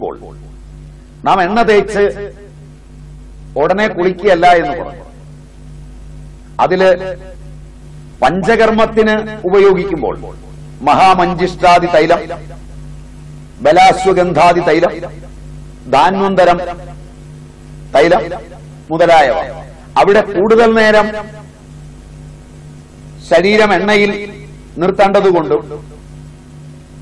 ഇപ്പോൾ നാം എണ്ണ തേച്ച് ഉടനെ കുളിക്കുകയല്ല എന്ന് പറഞ്ഞു. അതിൽ പഞ്ചകർമ്മത്തിന് ഉപയോഗിക്കുമ്പോൾ മഹാമഞ്ചിഷ്ടാദി തൈലം ബലാശ്വഗന്ധാദി തൈലം ധാന്വന്തരം തൈലം മുതലായവ. അവിടെ കൂടുതൽ നേരം ശരീരം എണ്ണയിൽ നിർത്തേണ്ടതുകൊണ്ടും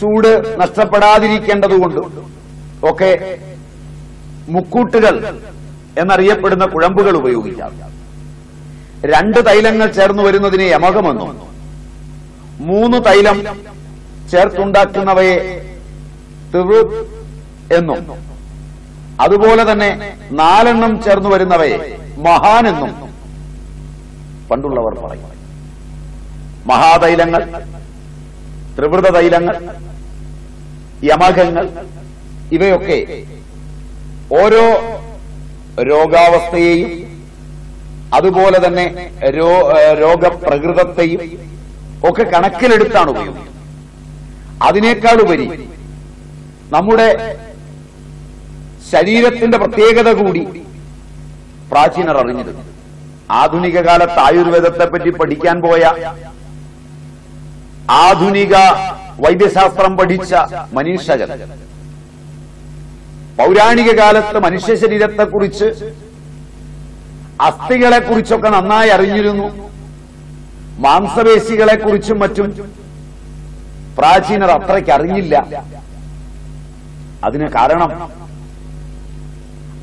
ചൂട് നഷ്ടപ്പെടാതിരിക്കേണ്ടതുകൊണ്ടും ഒക്കെ മുക്കൂട്ടുകൾ എന്നറിയപ്പെടുന്ന കുഴമ്പുകൾ ഉപയോഗിക്കാം. രണ്ട് തൈലങ്ങൾ ചേർന്ന് വരുന്നതിനെ യമകമെന്നും മൂന്ന് തൈലം ചേർത്തുണ്ടാക്കുന്നവയെ തിവു എന്നും അതുപോലെ തന്നെ നാലെണ്ണം ചേർന്നു വരുന്നവയെ മഹാൻ എന്നും പണ്ടുള്ളവർ പറയും. മഹാതൈലങ്ങൾ ത്രിവൃത തൈലങ്ങൾ യമകങ്ങൾ ഇവയൊക്കെ ഓരോ രോഗാവസ്ഥയെയും അതുപോലെ തന്നെ രോഗപ്രകൃതത്തെയും ഒക്കെ കണക്കിലെടുത്താണ് ഉപയോഗിക്കുന്നത്. അതിനേക്കാൾ ഉപരി നമ്മുടെ ശരീരത്തിന്റെ പ്രത്യേകത കൂടി പ്രാചീനർ അറിഞ്ഞിരുന്നു ആധുനിക കാലത്ത് ആയുർവേദത്തെ പറ്റി പഠിക്കാൻ പോയ ആധുനിക വൈദ്യശാസ്ത്രം പഠിച്ച മനീഷകൻ പൗരാണിക കാലത്ത് മനുഷ്യ ശരീരത്തെക്കുറിച്ച് അസ്ഥികളെ കുറിച്ചൊക്കെ നന്നായി അറിഞ്ഞിരുന്നു. മാംസപേശികളെ കുറിച്ചും മറ്റും പ്രാചീനർ അത്രയ്ക്ക് അറിഞ്ഞില്ല. അതിന് കാരണം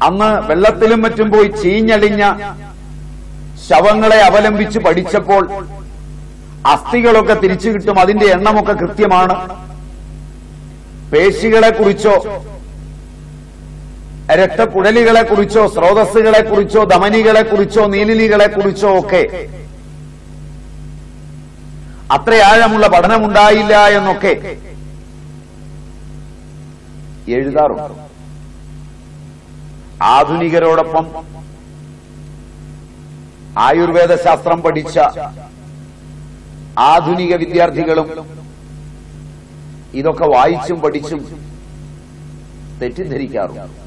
അന്ന് വെള്ളത്തിലും മറ്റും പോയി ചീഞ്ഞടിഞ്ഞ ശവങ്ങളെ അവലംബിച്ച് പഠിച്ചപ്പോൾ അസ്ഥികളൊക്കെ തിരിച്ചു കിട്ടും. അതിന്റെ എണ്ണമൊക്കെ കൃത്യമാണ്. പേശികളെ കുറിച്ചോ രക്തക്കുഴലികളെ കുറിച്ചോ സ്രോതസ്സുകളെ കുറിച്ചോ ധമനികളെ കുറിച്ചോ നീലിനികളെ കുറിച്ചോ ഒക്കെ. അത്ര ആഴമുള്ള പഠനമുണ്ടായില്ല എന്നൊക്കെ എഴുതാറുണ്ട്. ആധുനികരോടൊപ്പം ആയുർവേദ ശാസ്ത്രം പഠിച്ച ആധുനിക വിദ്യാർത്ഥികളും ഇതൊക്കെ വായിച്ചും പഠിച്ചും തെറ്റിദ്ധരിക്കാറുണ്ട്.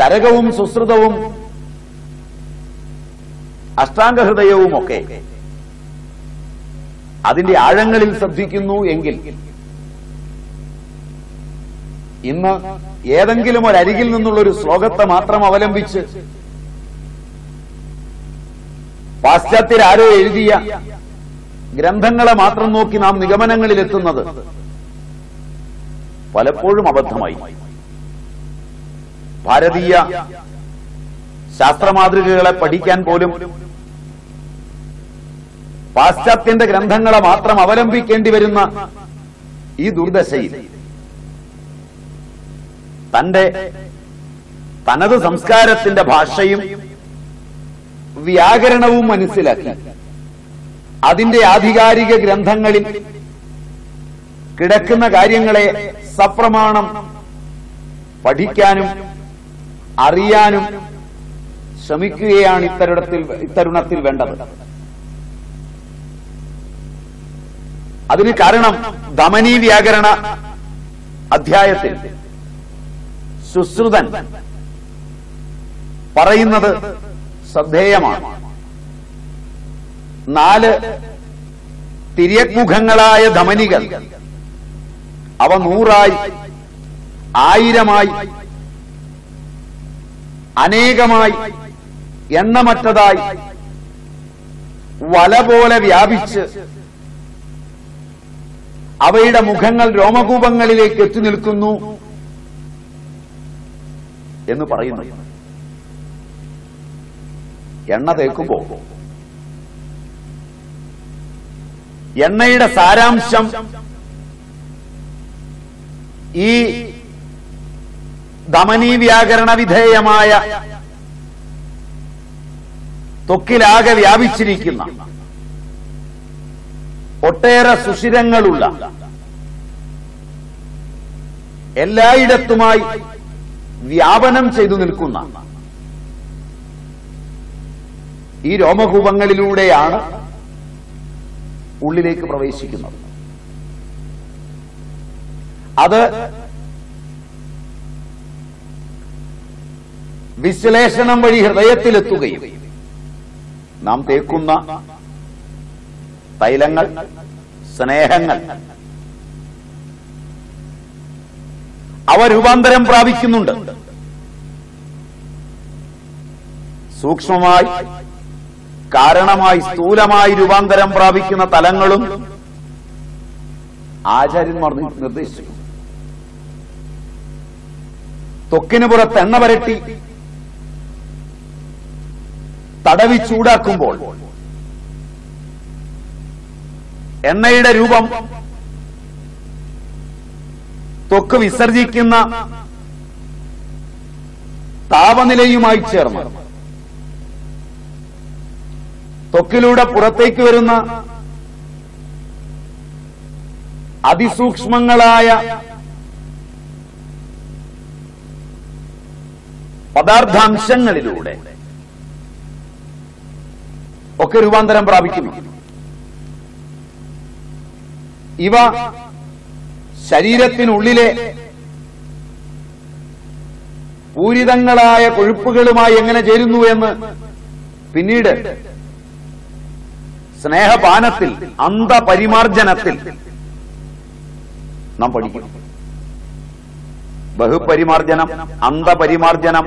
ചരകവും സുശ്രുതവും അഷ്ടാംഗഹൃദയവും ഒക്കെ അതിന്റെ ആഴങ്ങളിൽ ശ്രദ്ധിക്കുന്നു എങ്കിൽ ഇന്ന് ഏതെങ്കിലും ഒരരികിൽ നിന്നുള്ള ഒരു ശ്ലോകത്തെ മാത്രം അവലംബിച്ച് പാശ്ചാത്യരാരോ എഴുതിയ ഗ്രന്ഥങ്ങളെ മാത്രം നോക്കി നാം നിഗമനങ്ങളിലെത്തുന്നത് പലപ്പോഴും അബദ്ധമായി. ഭാരതീയ ശാസ്ത്രമാതൃകകളെ പഠിക്കാൻ പോലും പാശ്ചാത്യന്റെ ഗ്രന്ഥങ്ങളെ മാത്രം അവലംബിക്കേണ്ടി വരുന്ന ഈ ദുർദശയിൽ തന്റെ തനത് സംസ്കാരത്തിന്റെ ഭാഷയും വ്യാകരണവും മനസ്സിലാക്കി അതിന്റെ ആധികാരിക ഗ്രന്ഥങ്ങളിൽ കിടക്കുന്ന കാര്യങ്ങളെ സപ്രമാണം പഠിക്കാനും അറിയാനും ശ്രമിക്കുകയാണ് ഇത്തരുണത്തിൽ ഇത്തരുണത്തിൽ വേണ്ടത്. അതിന് കാരണം ദമനീ വ്യാകരണ അധ്യായത്തിൽ സുശ്രുതൻ പറയുന്നത് ശ്രദ്ധേയമാണ്. നാല് തിര്യക്മുഖങ്ങളായ ധമനികൾ അവ നൂറായി ആയിരമായി അനേകമായി എണ്ണമറ്റതായി വല പോലെ വ്യാപിച്ച് അവയുടെ മുഖങ്ങൾ രോമകൂപങ്ങളിലേക്ക് എത്തി നിൽക്കുന്നു എന്ന് പറയുന്നു. എണ്ണ തേക്കുമ്പോ എണ്ണയുടെ സാരാംശം ഈ ധമനി വ്യാകരണ വിധേയമായ ത്വക്കിലാകെ വ്യാപിച്ചിരിക്കുന്ന ഒട്ടേറെ സുഷിരങ്ങളുള്ള എല്ലായിടത്തുമായി വ്യാപനം ചെയ്തു നിൽക്കുന്ന ഈ രോമകൂപങ്ങളിലൂടെയാണ് ഉള്ളിലേക്ക് പ്രവേശിക്കുന്നത്. അത് വിശ്ലേഷണം വഴി ഹൃദയത്തിലെത്തുകയും നാം തേക്കുന്ന തൈലങ്ങൾ സ്നേഹങ്ങൾ അവ രൂപാന്തരം പ്രാപിക്കുന്നുണ്ട്. സൂക്ഷ്മമായി കാരണമായി സ്ഥൂലമായി രൂപാന്തരം പ്രാപിക്കുന്ന തലങ്ങളും ആചാര്യന്മാർ നിർദ്ദേശിച്ചു. തൊക്കിനു പുറത്ത് എണ്ണ വരട്ടി തടവി ചൂടാക്കുമ്പോൾ എണ്ണയുടെ രൂപം തൊക്ക് വിസർജിക്കുന്ന താപനിലയുമായി ചേർന്ന് ത്വക്കിലൂടെ പുറത്തേക്ക് വരുന്ന അതിസൂക്ഷ്മങ്ങളായ പദാർത്ഥാംശങ്ങളിലൂടെ ഒക്കെ രൂപാന്തരം പ്രാപിക്കുന്നു. ഇവ ശരീരത്തിനുള്ളിലെ പൂരിതങ്ങളായ കൊഴുപ്പുകളുമായി എങ്ങനെ ചേരുന്നു എന്ന് പിന്നീട് സ്നേഹപാനത്തിൽ അന്തപരിമാർജനത്തിൽ നാം പഠിക്കും. ബഹുപരിമാർജനം അന്തപരിമാർജനം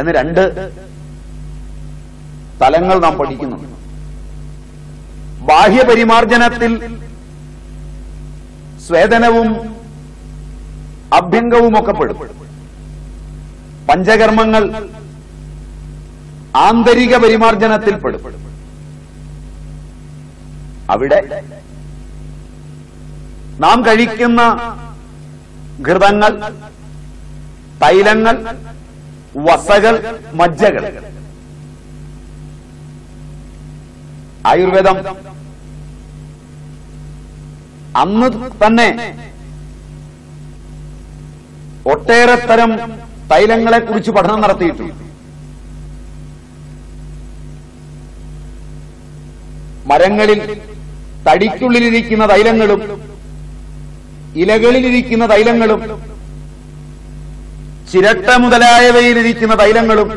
എന്ന് രണ്ട് തലങ്ങൾ നാം പഠിക്കുന്നു. ബാഹ്യപരിമാർജനത്തിൽ സ്വേദനവും അഭ്യംഗവും ഒക്കെ പെടും പഞ്ചകർമ്മങ്ങൾ ആന്തരിക പരിമാർജനത്തിൽ പെടും അവിടെ നാം കഴിക്കുന്ന ഘൃതങ്ങൾ തൈലങ്ങൾ വസകൾ മജ്ജകൾ ആയുർവേദം. അന്ന് തന്നെ ഒട്ടേറെ തരം തൈലങ്ങളെ കുറിച്ച് പഠനം നടത്തിയിട്ടുണ്ട്. മരങ്ങളിൽ തടിക്കുള്ളിലിരിക്കുന്ന തൈലങ്ങളും ഇലകളിലിരിക്കുന്ന തൈലങ്ങളും ചിരട്ട മുതലായവയിലിരിക്കുന്ന തൈലങ്ങളും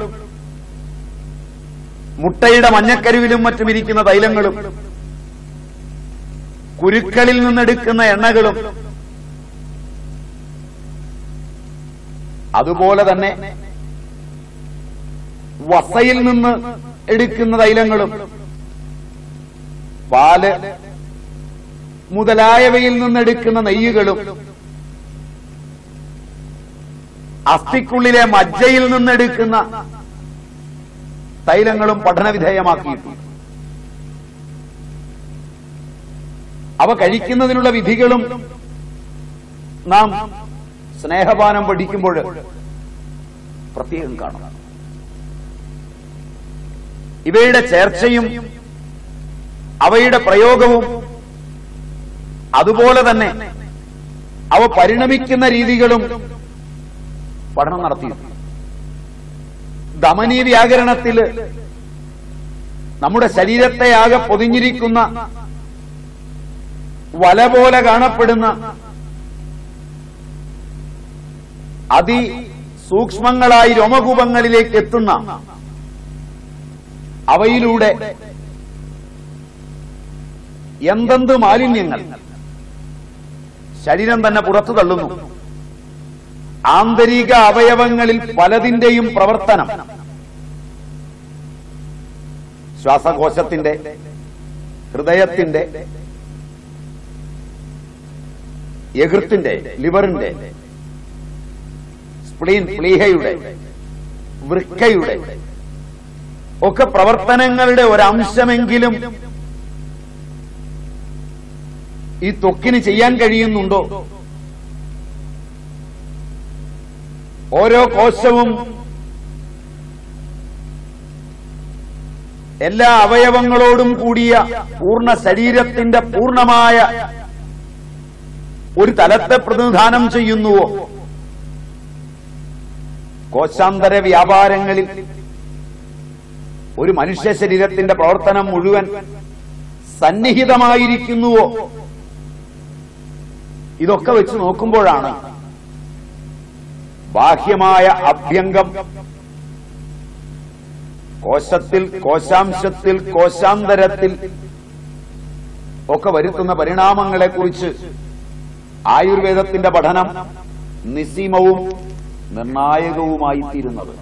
മുട്ടയുടെ മഞ്ഞക്കരുവിലും മറ്റും ഇരിക്കുന്ന തൈലങ്ങളും കുരുക്കളിൽ നിന്നെടുക്കുന്ന എണ്ണകളും അതുപോലെ തന്നെ വസയിൽ നിന്ന് എടുക്കുന്ന തൈലങ്ങളും പാൽ മുതലായവയിൽ നിന്നെടുക്കുന്ന നെയ്യുകളും അസ്ഥിക്കുള്ളിലെ മജ്ജയിൽ നിന്നെടുക്കുന്ന തൈലങ്ങളും പഠനവിധേയമാക്കിയിട്ടുണ്ട് അവ കഴിക്കുന്നതിനുള്ള വിധികളും നാം സ്നേഹപാനം പഠിക്കുമ്പോൾ പ്രത്യേകം കാണണം ഇവയുടെ ചേർച്ചയും അവയുടെ പ്രയോഗവും അതുപോലെ തന്നെ അവ പരിണമിക്കുന്ന രീതികളും പഠനം നടത്തിയിട്ടുണ്ട്. ദമനീ വ്യാകരണത്തിൽ നമ്മുടെ ശരീരത്തെ ആകെ പൊതിഞ്ഞിരിക്കുന്ന വല പോലെ കാണപ്പെടുന്ന അതി സൂക്ഷ്മങ്ങളായി രോമകൂപങ്ങളിലേക്ക് എത്തുന്ന അവയിലൂടെ എന്തെന്ത് മാലിന്യങ്ങൾ ശരീരം തന്നെ പുറത്തു തള്ളുന്നു. ആന്തരിക അവയവങ്ങളിൽ പലതിന്റെയും പ്രവർത്തനം. ശ്വാസകോശത്തിന്റെ ഹൃദയത്തിന്റെ എഹൃത്തിന്റെ ലിവറിന്റെ സ്പ്ലീൻ പ്ലീഹയുടെ വൃക്കയുടെ ഒക്കെ പ്രവർത്തനങ്ങളുടെ ഒരംശമെങ്കിലും ഈ ത്വക്കിന് ചെയ്യാൻ കഴിയുന്നുണ്ടോ? ഓരോ കോശവും എല്ലാ അവയവങ്ങളോടും കൂടിയ പൂർണ ശരീരത്തിന്റെ പൂർണമായ ഒരു തലത്തെ പ്രതിനിധാനം ചെയ്യുന്നുവോ? കോശാന്തര വ്യാപാരങ്ങളിൽ ഒരു മനുഷ്യ ശരീരത്തിന്റെ പ്രവർത്തനം മുഴുവൻ സന്നിഹിതമായിരിക്കുന്നുവോ? ഇതൊക്കെ വെച്ച് നോക്കുമ്പോഴാണ് ബാഹ്യമായ അഭ്യംഗം. കോശത്തിൽ കോശാംശത്തിൽ കോശാന്തരത്തിൽ ഒക്കെ വരുത്തുന്ന പരിണാമങ്ങളെക്കുറിച്ച് ആയുർവേദത്തിന്റെ പഠനം നിസ്സീമവും നിർണായകവുമായി തീരുന്നത്